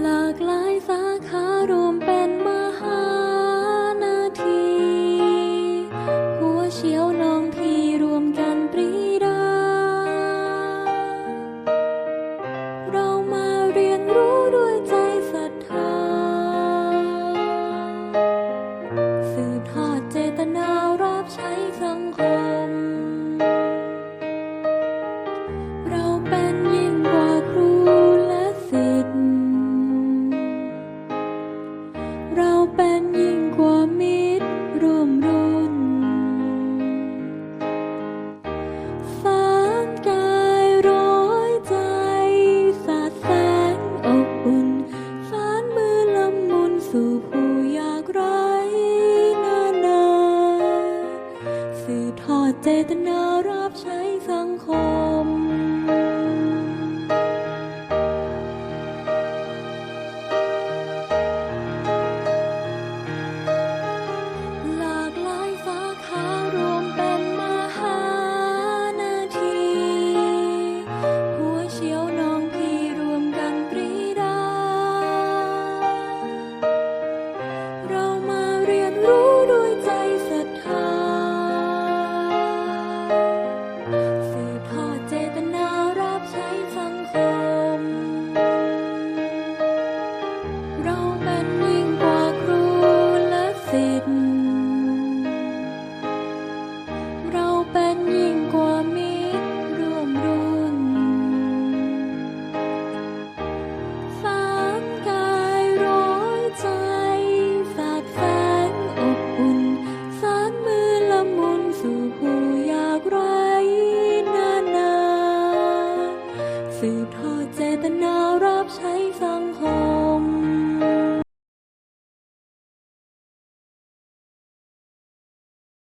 หลากหลายสาขารวมเป็น สืบทอดเจตนารับใช้สังคม เราเป็นยิ่งกว่าครูและศิษย์เราเป็นยิ่งกว่ามิตรร่วมรุ่นสานกายร้อยใจสาดแสงอบอุ่นสานมือละมุนสู่ผู้อยากไร้นานา สืบทอดเจตนา